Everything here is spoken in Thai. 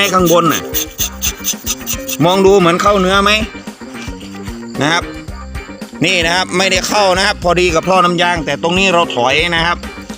ห้ข้างบนน่ะมองดูเหมือนเข้าเนื้อไหมนะครับ นี่นะครับไม่ได้เข้านะครับ พอดีกับท่อน้ำยาง แต่ตรงนี้เราถอยนะครับ